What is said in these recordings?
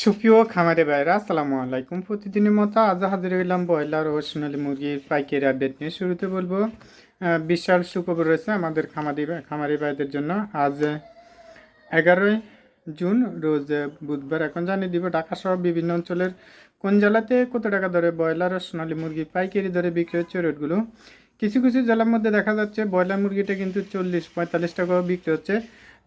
সুপ্রিয় খামারে ভাইরা আসসালামু আলাইকুম। প্রতিদিনের মতো আজ হাজির হইলাম ব্রয়লার ও সোনালী মুরগির পাইকারি আপডেট নিয়ে শুরুতে বলব বিশাল সুখবর রয়েছে আমাদের খামারি খামারি ভাইদের জন্য। আজ এগারোই জুন, রোজ বুধবার। এখন জানিয়ে দিব ঢাকা সহ বিভিন্ন অঞ্চলের কোন জেলাতে কত টাকা দরে ব্রয়লার ও সোনালী মুরগি পাইকারি দরে বিক্রি হচ্ছে রেটগুলো কিছু কিছু জেলার মধ্যে দেখা যাচ্ছে, ব্রয়লার মুরগিটা কিন্তু চল্লিশ পঁয়তাল্লিশ টাকাও বিক্রি হচ্ছে।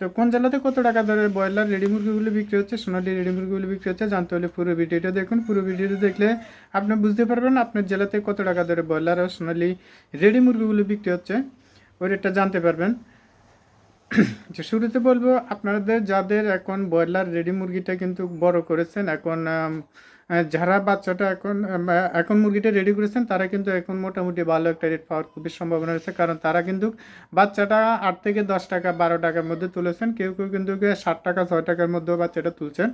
তো কোন জেলাতে কত টাকা দরে ব্রয়লার রেডি মুরগিগুলো বিক্রি হচ্ছে? সোনালি রেডি মুরগিগুলো বিক্রি হচ্ছে, জানতে হলে পুরো ভিডিওটা দেখুন। পুরো ভিডিওটা দেখলে আপনি বুঝতে পারবেন আপনার জেলাতে কত টাকা দরে ব্রয়লার আর সোনালি রেডি মুরগিগুলো বিক্রি হচ্ছে। ওই রেটটা জানতে পারবেন। যে শুরুতে বলব, আপনাদের যাদের এখন ব্রয়লার রেডি মুরগিটা কিন্তু বড় করেছেন, এখন যারা বাচ্চাটা এখন এখন মুরগিটা রেডি করেছেন, তারা কিন্তু এখন মোটামুটি ভালো একটা রেট পাওয়ার খুবই সম্ভাবনা রয়েছে। কারণ তারা কিন্তু বাচ্চাটা আট থেকে দশ টাকা, বারো টাকার মধ্যে তুলেছেন। কেউ কেউ কিন্তু ষাট টাকা, ছয় টাকার মধ্যেও বাচ্চাটা তুলছেন।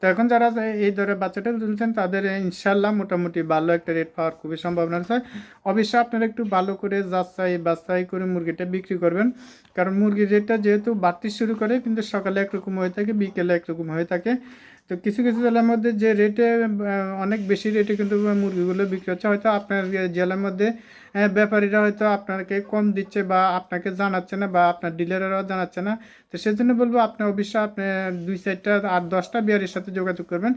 তো এখন যারা এই দরে বাচ্চাটা তুলছেন, তাদের ইনশাল্লাহ মোটামুটি ভালো একটা রেট পাওয়ার খুবই সম্ভাবনা রয়েছে। অবশ্যই আপনারা একটু ভালো করে যাচাই বাছাই করে মুরগিটা বিক্রি করবেন। কারণ মুরগির রেটটা যেহেতু বাড়তে শুরু করে, কিন্তু সকালে একরকম হয়ে থাকে, বিকেলে একরকম হয়ে থাকে। তো কিছু কিছু জেলার মধ্যে যে রেটে অনেক বেশি রেটে কিন্তু মুরগিগুলো বিক্রি হচ্ছে। হয়তো আপনার জেলার মধ্যে ব্যাপারীরা হয়তো আপনাকে কম দিচ্ছে বা আপনাকে জানাচ্ছে না বা আপনার ডিলাররাও জানাচ্ছে না। তো সেজন্য বলব, আপনি অবশ্যই আপনি দুই চারটা আর দশটা বিয়ারের সাথে যোগাযোগ করবেন।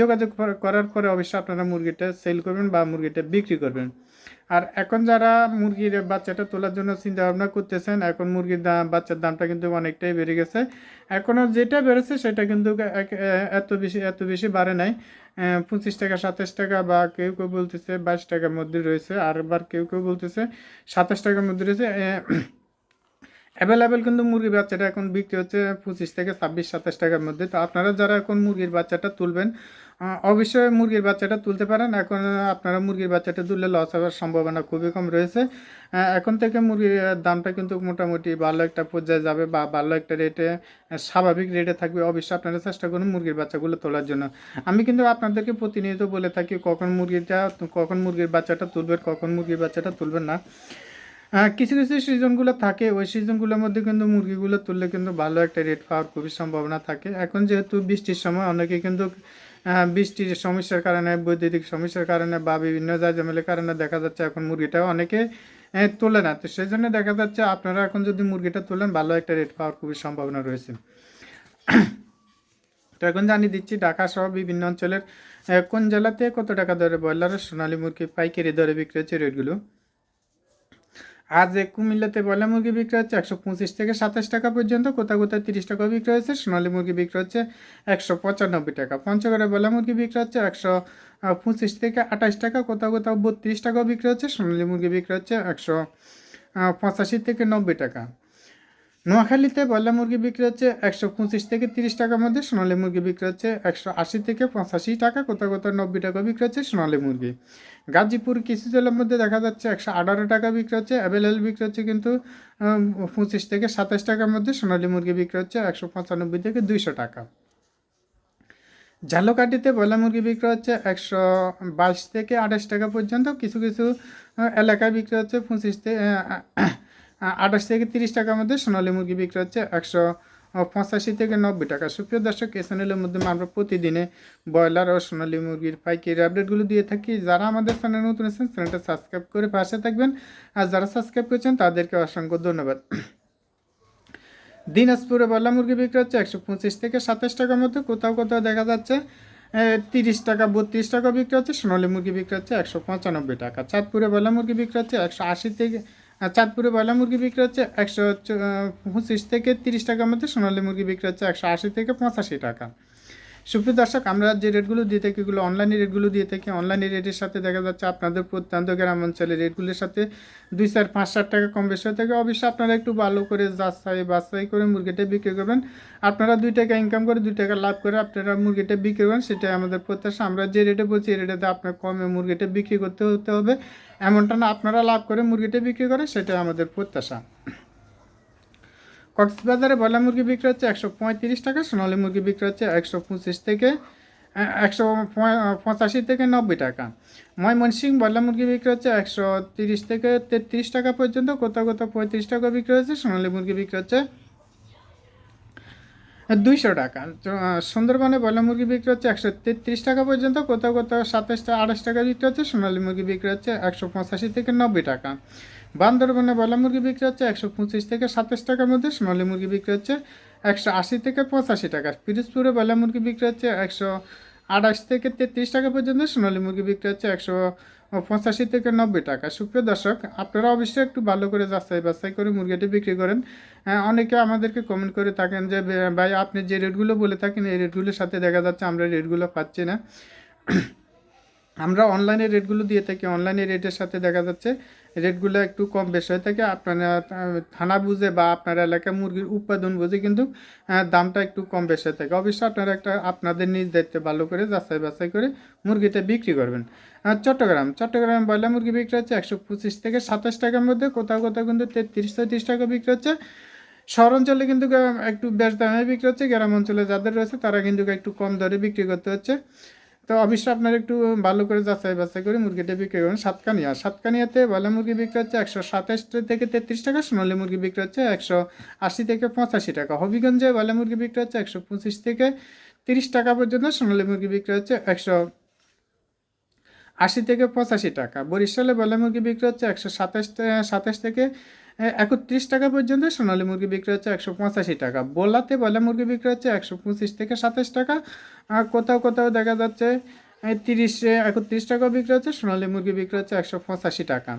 যোগাযোগ করার পরে অবশ্যই আপনারা মুরগিটা সেল করবেন বা মুরগিটা বিক্রি করবেন। আর এখন যারা মুরগির বাচ্চাটা তোলার জন্য চিন্তা ভাবনা করতেছেন, এখন মুরগির দাম, বাচ্চার দামটা কিন্তু অনেকটাই বেড়ে গেছে। এখনও যেটা বেড়েছে সেটা কিন্তু এত বেশি এত বেশি বাড়ে নাই। পঁচিশ টাকা, সাতাশ টাকা বা কেউ কেউ বলতেছে বাইশ টাকার মধ্যে রয়েছে আর আবার কেউ কেউ বলতেছে সাতাশ টাকার মধ্যে রয়েছে। অ্যাভেলেবেল কিন্তু মুরগির বাচ্চাটা এখন বিক্রি হচ্ছে পঁচিশ থেকে ছাব্বিশ, সাতাশ টাকার মধ্যে। তো আপনারা যারা এখন মুরগির বাচ্চাটা তুলবেন অবশ্যই মুরগির বাচ্চাটা তুলতে পারেন। এখন আপনারা মুরগির বাচ্চাটা তুললে লস হওয়ার সম্ভাবনা খুবই কম রয়েছে। এখন থেকে মুরগির দামটা কিন্তু মোটামুটি ভালো একটা পর্যায়ে যাবে বা ভালো একটা রেটে স্বাভাবিক রেটে থাকবে। অবশ্যই আপনারা চেষ্টা করুন মুরগির বাচ্চাগুলো তোলার জন্য। আমি কিন্তু আপনাদেরকে প্রতিনিয়ত বলে থাকি, কখন মুরগিটা, কখন মুরগির বাচ্চাটা তুলবেন, কখন মুরগির বাচ্চাটা তুলবেন না। কিছু কিছু সিজনগুলো থাকে। ওই সিজনগুলোর মধ্যে কিন্তু মুরগিগুলো তুললে কিন্তু ভালো একটা রেট পাওয়ার খুবই সম্ভাবনা থাকে। এখন যেহেতু বৃষ্টির সময়, অনেকে কিন্তু বৃষ্টির সমস্যার কারণে, বৈদ্যুতিক সমস্যার কারণে বা বিভিন্ন জায়জামেলের কারণে দেখা যাচ্ছে এখন মুরগিটা অনেকে তোলে না। তো সেই জন্য দেখা যাচ্ছে আপনারা এখন যদি মুরগিটা তোলেন, ভালো একটা রেট পাওয়ার খুবই সম্ভাবনা রয়েছে। তো এখন জানিয়ে দিচ্ছি, ঢাকা সহ বিভিন্ন অঞ্চলের কোন জেলাতে কত টাকা দরে ব্রয়লার সোনালী মুরগি পাইকারি দরে বিক্রি হচ্ছে রেটগুলো? আজ কুমিল্লাতে বয়লা মুরগি বিক্রি হচ্ছে একশো পঁচিশ থেকে সাতাশ টাকা পর্যন্ত কোথাও কোথাও তিরিশ টাকা বিক্রি হয়েছে, সোনালী মুরগি বিক্রি হচ্ছে একশো পঁচানব্বই টাকা, পঞ্চগড়ে বয়লা মুরগি বিক্রি হচ্ছে একশো পঁচিশ থেকে আঠাশ টাকা কোথাও কোথাও বত্রিশ টাকাও বিক্রি হচ্ছে, সোনালী মুরগি বিক্রি হচ্ছে একশো পঁচাশি থেকে নব্বই টাকা। নোয়াখালীতে ব্রয়লার মুরগি বিক্রি হচ্ছে একশো পঁচিশ থেকে তিরিশ টাকার মধ্যে, সোনালী মুরগি বিক্রি হচ্ছে একশো আশি থেকে পঁচাশি টাকা কোথাও কোথাও নব্বই টাকা বিক্রি হচ্ছে সোনালী মুরগি। গাজীপুর কিছু জেলার মধ্যে দেখা যাচ্ছে একশো আঠারো টাকা বিক্রি হচ্ছে অ্যাভেলেবল বিক্রি হচ্ছে কিন্তু পঁচিশ থেকে সাতাশ টাকার মধ্যে, সোনালী মুরগি বিক্রি হচ্ছে একশো পঁচানব্বই থেকে দুইশো টাকা। ঝালকাঠিতে ব্রয়লার মুরগি বিক্রি হচ্ছে একশো বাইশ থেকে আঠাশ টাকা পর্যন্ত, কিছু কিছু এলাকায় বিক্রি হচ্ছে পঁচিশ থেকে আঠাশ থেকে তিরিশ টাকার মধ্যে সোনালী মুরগি বিক্রি হচ্ছে একশো পঁচাশি থেকে নব্বই টাকা। সুপ্রিয় দর্শক, এই চ্যানেলের মাধ্যমে আমরা প্রতিদিনে ব্রয়লার ও সোনালী মুরগির পাইকারি আপডেটগুলো দিয়ে থাকি। যারা আমাদের চ্যানেল নতুন আছেন, চ্যানেলটা সাবস্ক্রাইব করে পাশে থাকবেন। আর যারা সাবস্ক্রাইব করেছেন, তাদেরকে অসংখ্য ধন্যবাদ। দিনাজপুরে বল্লা মুরগি বিক্রি হচ্ছে একশো পঁচিশ থেকে সাতাশ টাকার মধ্যে। কোথাও কোথাও দেখা যাচ্ছে তিরিশ টাকা, বত্রিশ টাকা বিক্রি হচ্ছে। সোনালী মুরগি বিক্রি হচ্ছে একশো পঁচানব্বই টাকা। চাঁদপুরে বল্লা মুরগি বিক্রি হচ্ছে একশো আশি থেকে আহ, চাঁদপুরে ব্রয়লার মুরগি বিক্রি হচ্ছে একশো পঁচিশ থেকে তিরিশ টাকার মধ্যে সোনালী মুরগি বিক্রি হচ্ছে একশো আশি থেকে পঁচাশি টাকা। সুপ্রিয় দর্শক, আমরা যে রেটগুলো দিয়ে থাকি এগুলো অনলাইনে রেটগুলো দিয়ে থাকি। অনলাইনে রেটের সাথে দেখা যাচ্ছে আপনাদের প্রত্যন্ত গ্রাম অঞ্চলের রেটগুলোর সাথে দুই চার পাঁচ ষাট টাকা কম বেশি হয়ে। থাকে অবশ্যই আপনারা একটু ভালো করে যাচাই বাছাই করে মুরগিটা বিক্রি করবেন। আপনারা দুই টাকা ইনকাম করে দুই টাকা লাভ করে আপনারা মুরগিটা বিক্রি করবেন, সেটাই আমাদের প্রত্যাশা। আমরা যে রেটে বলছি, এই রেটেতে আপনার কমে মুরগিটা বিক্রি করতে হতে হবে। এমনটা না, আপনারা লাভ করে মুরগিটা বিক্রি করে, সেটাই আমাদের প্রত্যাশা। কক্সবাজারে বয়লা মুরগি বিক্রি হচ্ছে একশো পঁয়ত্রিশ টাকা, সোনালী মুরগি বিক্রি হচ্ছে একশো পঁচিশ থেকে, একশো পঁচাশি থেকে নব্বই টাকা। ময়মনসিং বয়লা মুরগি বিক্রি হচ্ছে একশো তিরিশ থেকে তেত্রিশ টাকা পর্যন্ত কোথাও কোথাও পঁয়ত্রিশ টাকা বিক্রি হচ্ছে সোনালী মুরগি বিক্রি হচ্ছে দুইশো টাকা। সুন্দরবনে ব্রয়লার মুরগি বিক্রি হচ্ছে একশো তেত্রিশ টাকা পর্যন্ত কোথাও কোথাও সাতাশ টাকা আঠাশ টাকা বিক্রি হচ্ছে, সোনালী মুরগি বিক্রি হচ্ছে একশো পঁচাশি থেকে নব্বই টাকা। বান্দরবনে ব্রয়লার মুরগি বিক্রি হচ্ছে একশো পঁচিশ থেকে সাতাশ টাকার মধ্যে সোনালি মুরগি বিক্রি হচ্ছে একশো আশি থেকে পঁচাশি টাকা। পিরোজপুরে ব্রয়লার মুরগি বিক্রি হচ্ছে একশো আঠাশ থেকে তেত্রিশ টাকা পর্যন্ত সোনালি মুরগি বিক্রি হচ্ছে একশো পঁচাশি থেকে নব্বই টাকা। সুপ্রিয় দর্শক আপনারা অবশ্যই একটু ভালো করে যাচাই বাছাই করে মুরগিটি বিক্রি করেন। হ্যাঁ, অনেকে আমাদেরকে কমেন্ট করে থাকেন যে ভাই আপনি যে রেটগুলো বলে থাকেন এই রেটগুলোর সাথে দেখা যাচ্ছে আমরা রেটগুলো পাচ্ছি না। আমরা অনলাইনে রেটগুলো দিয়ে থাকি। অনলাইনে রেটের সাথে দেখা যাচ্ছে রেটগুলো একটু কম বেশি হয়ে থাকে, আপনারা থানা বুঝে বা আপনার এলাকায় মুরগির উৎপাদন বুঝে কিন্তু দামটা একটু কম বেশি থাকে। অবশ্যই আপনারা একটা, আপনাদের নিজ দায়িত্বে ভালো করে যাচাই বাছাই করে মুরগিটা বিক্রি করবেন। আর চট্টগ্রাম চট্টগ্রাম ব্রয়লার মুরগি বিক্রি হচ্ছে একশো পঁচিশ থেকে সাতাশ টাকার মধ্যে, কোথাও কোথাও কিন্তু তেত্রিশ চৌত্রিশ টাকা বিক্রি হচ্ছে। শহর অঞ্চলে কিন্তু একটু বেশ দামে বিক্রি হচ্ছে, গ্রাম অঞ্চলে যাদের রয়েছে তারা কিন্তু একটু কম দরে বিক্রি করতে হচ্ছে। তো অবশ্যই আপনার একটু ভালো করে যাচাই বাছাই করে মুরগিটা বিক্রি করুন, সাতকানিয়া। সাতকানিয়াতে বয়লা মুরগি বিক্রি হচ্ছে একশো সাতাশ থেকে তেত্রিশ টাকা, সোনালি মুরগি বিক্রি হচ্ছে একশো আশি থেকে পঁচাশি টাকা। হবিগঞ্জে বয়লা মুরগি বিক্রি হচ্ছে একশো পঁচিশ থেকে তিরিশ টাকা পর্যন্ত, সোনালি মুরগি বিক্রি হচ্ছে একশো আশি থেকে পঁচাশি টাকা। বরিশালে বয়লা মুরগি বিক্রি হচ্ছে একশো সাতাশ সাতাশ থেকে একত্রিশ টাকা পর্যন্ত সোনালী মুরগি বিক্রি হচ্ছে একশো পঁচাশি টাকা। বোলাতে বয়লা মুরগি বিক্রি হচ্ছে একশো পঁচিশ থেকে সাতাশ টাকা। আর কোথাও কোথাও দেখা যাচ্ছে তিরিশে একত্রিশ টাকা বিক্রি হচ্ছে, সোনালী মুরগি বিক্রি হচ্ছে একশো পঁচাশি টাকা।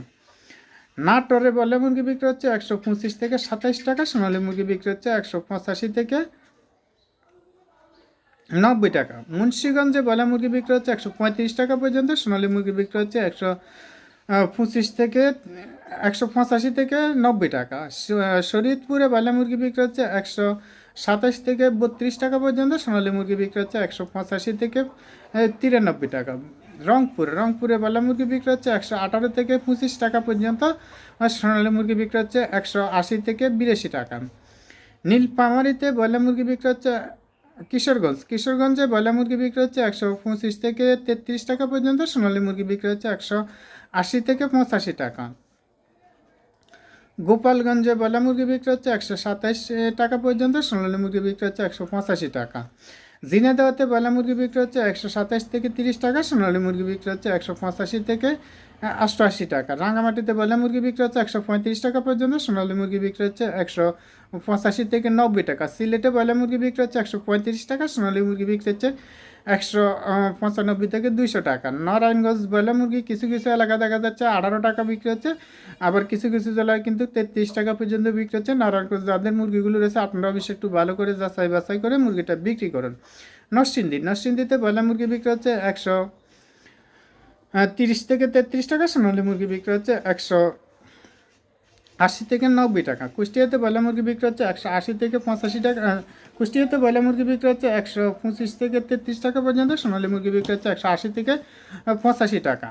নাটোরে বয়লা মুরগি বিক্রি হচ্ছে একশো পঁচিশ থেকে সাতাশ টাকা, সোনালী মুরগি বিক্রি হচ্ছে একশো পঁচাশি থেকে নব্বই টাকা। মুন্সিগঞ্জে বয়লা মুরগি বিক্রি হচ্ছে একশো পঁয়ত্রিশ টাকা পর্যন্ত, সোনালী মুরগি বিক্রি হচ্ছে একশো পঁচিশ থেকে একশো পঁচাশি থেকে নব্বই টাকা। শরীয়তপুরে বয়লা মুরগি বিক্রি হচ্ছে একশো সাতাশ থেকে বত্রিশ টাকা পর্যন্ত, সোনালী মুরগি বিক্রি হচ্ছে একশো পঁচাশি থেকে তিরানব্বই টাকা। রংপুর, রংপুরে বয়লা মুরগি বিক্রি হচ্ছে একশো আঠারো থেকে পঁচিশ টাকা পর্যন্ত, আর সোনালী মুরগি বিক্রি হচ্ছে একশো আশি থেকে বিরাশি টাকা। নীলপামারিতে বয়লা মুরগি বিক্রি হচ্ছে কিশোরগঞ্জ। কিশোরগঞ্জে বয়লা মুরগি বিক্রি হচ্ছে একশো পঁচিশ থেকে তেত্রিশ টাকা পর্যন্ত, সোনালী মুরগি বিক্রি হচ্ছে একশো আশি থেকে পঁচাশি টাকা। গোপালগঞ্জে বয়লা মুরগি বিক্রি হচ্ছে একশো টাকা পর্যন্ত, সোনালী মুরগি বিক্রি হচ্ছে একশো পঁচাশি টাকা। ঝিনাইদহতে বয়লা মুরগি বিক্রি হচ্ছে একশো সাতাইশ থেকে তিরিশ টাকা, সোনালী মুরগি বিক্রি হচ্ছে একশো পঁচাশি থেকে অষ্টআশি টাকা। রাঙামাটিতে বয়লা মুরগি বিক্রি হচ্ছে একশো পঁয়ত্রিশ টাকা পর্যন্ত, সোনালী মুরগি বিক্রি হচ্ছে একশো পঁচাশি থেকে নব্বই টাকা। সিলেটে বয়লা মুরগি বিক্রি হচ্ছে একশো পঁয়ত্রিশ টাকা, সোনালী মুরগি বিক্রি হচ্ছে একশো পঁচানব্বই থেকে দুইশো টাকা। নারায়ণগঞ্জ বয়লা মুরগি কিছু কিছু এলাকা দেখা যাচ্ছে আঠারো টাকা বিক্রি হচ্ছে, আবার কিছু কিছু জেলায় কিন্তু তেত্রিশ টাকা পর্যন্ত বিক্রি হচ্ছে। নারায়ণগঞ্জ যাদের মুরগিগুলো রয়েছে আপনারা অবশ্যই একটু ভালো করে যাচাই বাছাই করে মুরগিটা বিক্রি করুন। নরসিংদী, নরসিংদীতে বয়লা মুরগি বিক্রি হচ্ছে একশো তিরিশ থেকে তেত্রিশ টাকা, সোনালী মুরগি বিক্রি হচ্ছে একশো আশি থেকে নব্বই টাকা। কুষ্টিয়াতে বয়লা মুরগি বিক্রি হচ্ছে একশো আশি থেকে পঁচাশি টাকা কুষ্টিয়াতে বয়লা মুরগি বিক্রি হচ্ছে একশো পঁচিশ থেকে তেত্রিশ টাকা পর্যন্ত, সোনালী মুরগি বিক্রি হচ্ছে একশো আশি থেকে পঁচাশি টাকা।